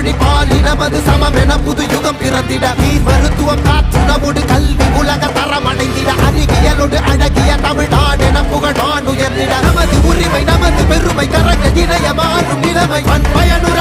நமது சமம் என புது யுகம் பிறந்திட. நீ மருத்துவம் காற்றுணவோடு கல்வி உலக தரம் அடைந்திட அறிவியலோடு அழகிய தமிழ்நாடு என புகழ் நான் உயர்ந்திட. நமது உரிமை நமது பெருமை கரக இணைய மாறும் நிலைமை. பண்பயனு